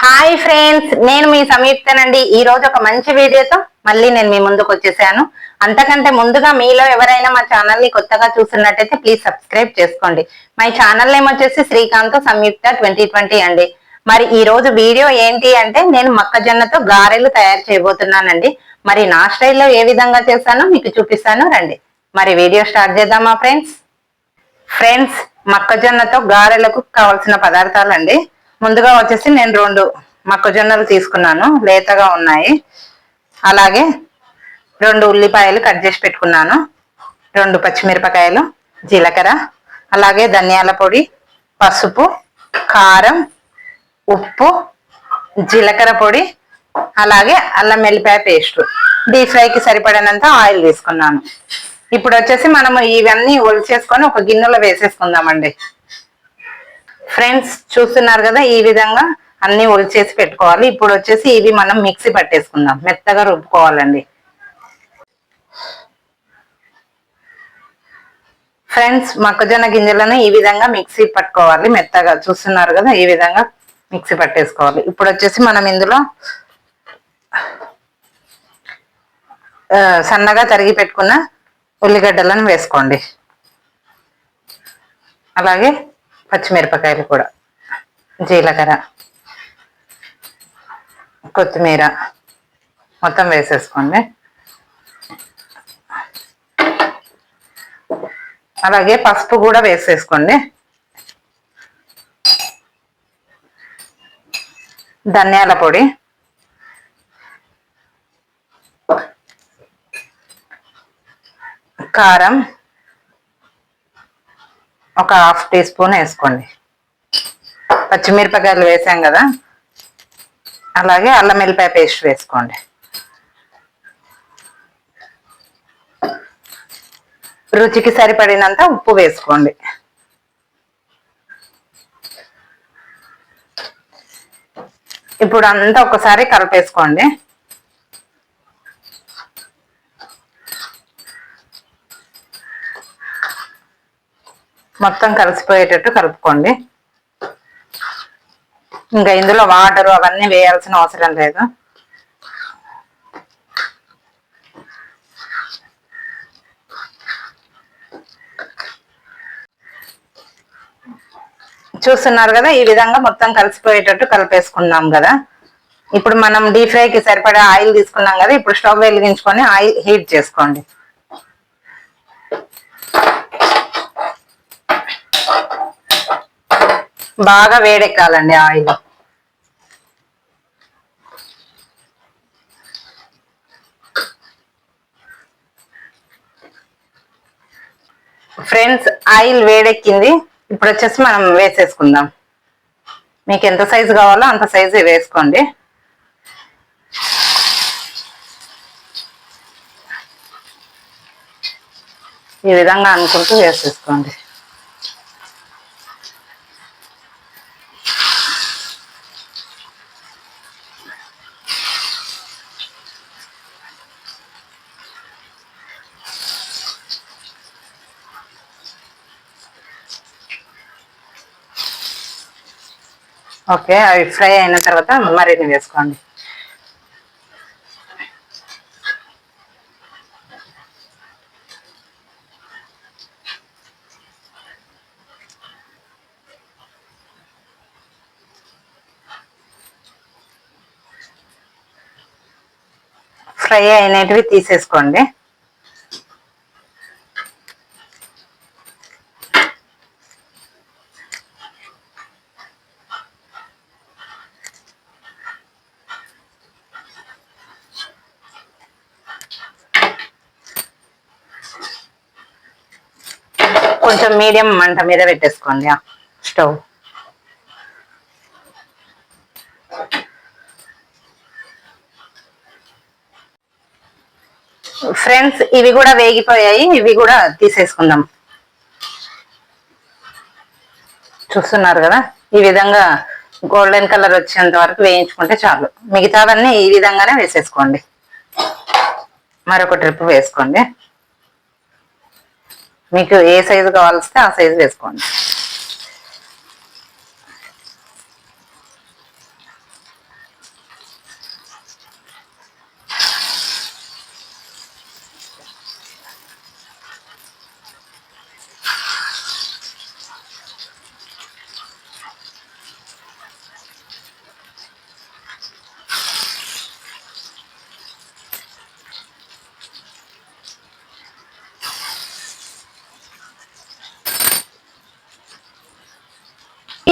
Hi friends నేను మీ సంయుక్తనండి. ఈ రోజు ఒక మంచి వీడియోతో మళ్ళీ నేను మీ ముందుకు వచ్చేసాను. అంతకంటే ముందుగా మీలో ఎవరైనా మా ఛానల్ని కొత్తగా చూస్తున్నట్టయితే ప్లీజ్ సబ్స్క్రైబ్ చేసుకోండి. మై ఛానల్ నేమ్ వచ్చేసి శ్రీకాంత్ సంయుక్త ట్వంటీ ట్వంటీ అండి. మరి ఈ రోజు వీడియో ఏంటి అంటే నేను మొక్కజొన్నతో గారెలు తయారు చేయబోతున్నానండి. మరి నా స్టైల్లో ఏ విధంగా చేశానో మీకు చూపిస్తాను. రండి. మరి వీడియో స్టార్ట్ చేద్దామా ఫ్రెండ్స్? ఫ్రెండ్స్ మొక్కజొన్నతో గారెలకు కావాల్సిన పదార్థాలండి. ముందుగా వచ్చేసి నేను రెండు మొక్కజొన్నలు తీసుకున్నాను. లేతగా ఉన్నాయి. అలాగే రెండు ఉల్లిపాయలు కట్ చేసి పెట్టుకున్నాను. రెండు పచ్చిమిరపకాయలు జీలకర్ర అలాగే ధనియాల పొడి పసుపు కారం ఉప్పు జీలకర్ర పొడి అలాగే అల్లం వెల్లిపాయ పేస్ట్. డీప్ ఫ్రైకి సరిపడినంత ఆయిల్ తీసుకున్నాను. ఇప్పుడు వచ్చేసి మనము ఇవన్నీ ఒలిచేసుకొని ఒక గిన్నెలో వేసేసుకుందామండి. ఫ్రెండ్స్ చూస్తున్నారు కదా ఈ విధంగా అన్ని ఒలిచేసి పెట్టుకోవాలి. ఇప్పుడు వచ్చేసి ఇవి మనం మిక్సీ పట్టేసుకుందాం. మెత్తగా రుబ్బుకోవాలండి. ఫ్రెండ్స్ మొక్కజొన్న గింజలను ఈ విధంగా మిక్సీ పట్టుకోవాలి. మెత్తగా చూస్తున్నారు కదా ఈ విధంగా మిక్సీ పట్టేసుకోవాలి. ఇప్పుడు వచ్చేసి మనం ఇందులో సన్నగా తరిగి పెట్టుకున్న ఉల్లిగడ్డలను వేసుకోండి. అలాగే పచ్చిమిరపకాయలు కూడా. జీలకర్ర కొత్తిమీర మొత్తం వేసేసుకోండి. అలాగే పసుపు కూడా వేసేసుకోండి. ధనియాల పొడి. కారం. ఒక హాఫ్ టీ స్పూన్ వేసుకోండి. పచ్చిమిరపకాయలు వేసాం కదా? అలాగే అల్లం వెల్లిపాయ పేస్ట్ వేసుకోండి. రుచికి సరిపడినంత ఉప్పు వేసుకోండి. ఇప్పుడు అంతా ఒకసారి కలిపేసుకోండి. మొత్తం కలిసిపోయేటట్టు కలుపుకోండి. ఇంకా ఇందులో వాటర్ అవన్నీ వేయాల్సిన అవసరం లేదు. చూస్తున్నారు కదా ఈ విధంగా మొత్తం కలిసిపోయేటట్టు కలిపేసుకున్నాం కదా. ఇప్పుడు మనం డీప్ ఫ్రైకి సరిపడే ఆయిల్ తీసుకున్నాం కదా ఇప్పుడు స్టవ్ వెలిగించుకొని ఆయిల్ హీట్ చేసుకోండి. బాగా వేడెక్కాలండి ఆయిల్. ఫ్రెండ్స్ ఆయిల్ వేడెక్కింది. ఇప్పుడు వచ్చేసి మనం వేసేసుకుందాం. మీకు ఎంత సైజు కావాలో అంత సైజు వేసుకోండి. ఈ విధంగా అనుకుంటూ వేసేసుకోండి. ఓకే అవి ఫ్రై అయిన తర్వాత మరిన్ని వేసుకోండి. ఫ్రై అయినటివి తీసేసుకోండి. కొంచెం మీడియం మంట మీద పెట్టేసుకోండి స్టవ్. ఫ్రెండ్స్ ఇవి కూడా వేగిపోయాయి ఇవి కూడా తీసేసుకుందాం. చూస్తున్నారు కదా ఈ విధంగా గోల్డెన్ కలర్ వచ్చేంత వరకు వేయించుకుంటే చాలు. మిగతావన్నీ ఈ విధంగానే వేసేసుకోండి. మరొక ట్రిప్ వేసుకోండి. మీకు ఏ సైజు కావాల్స్తే ఆ సైజు వేసుకోండి.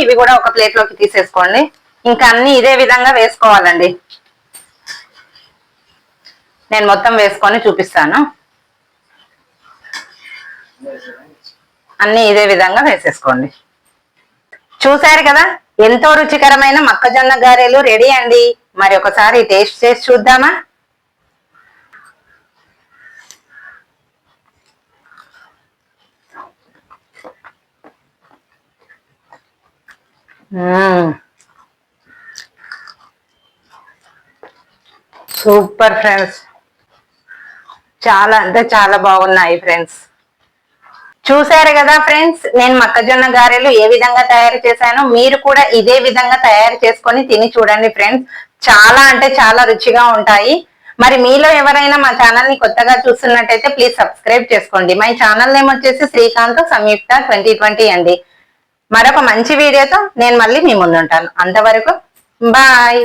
ఇవి కూడా ఒక ప్లేట్లోకి తీసేసుకోండి. ఇంకా అన్ని ఇదే విధంగా వేసుకోవాలండి. నేను మొత్తం వేసుకొని చూపిస్తాను. అన్ని ఇదే విధంగా వేసేసుకోండి. చూశారు కదా? ఎంతో రుచికరమైన మొక్కజొన్న గారెలు రెడీ అండి. మరి ఒకసారి టేస్ట్ చేసి చూద్దామా? Super friends. చాలా అంటే చాలా బాగున్నాయి ఫ్రెండ్స్. చూసారు కదా ఫ్రెండ్స్ నేను మొక్కజొన్న గారెలు ఏ విధంగా తయారు చేశానో మీరు కూడా ఇదే విధంగా తయారు చేసుకొని తిని చూడండి ఫ్రెండ్స్. చాలా అంటే చాలా రుచిగా ఉంటాయి. మరి మీలో ఎవరైనా మా ఛానల్ని కొత్తగా చూస్తున్నట్టయితే ప్లీజ్ సబ్స్క్రైబ్ చేసుకోండి. మా ఛానల్ నేమ్ వచ్చేసి శ్రీకాంత్ సంయుక్త ట్వంటీ ట్వంటీ అండి. మరొక మంచి వీడియోతో నేను మళ్ళీ మీ ముందుంటాను. అంతవరకు బాయ్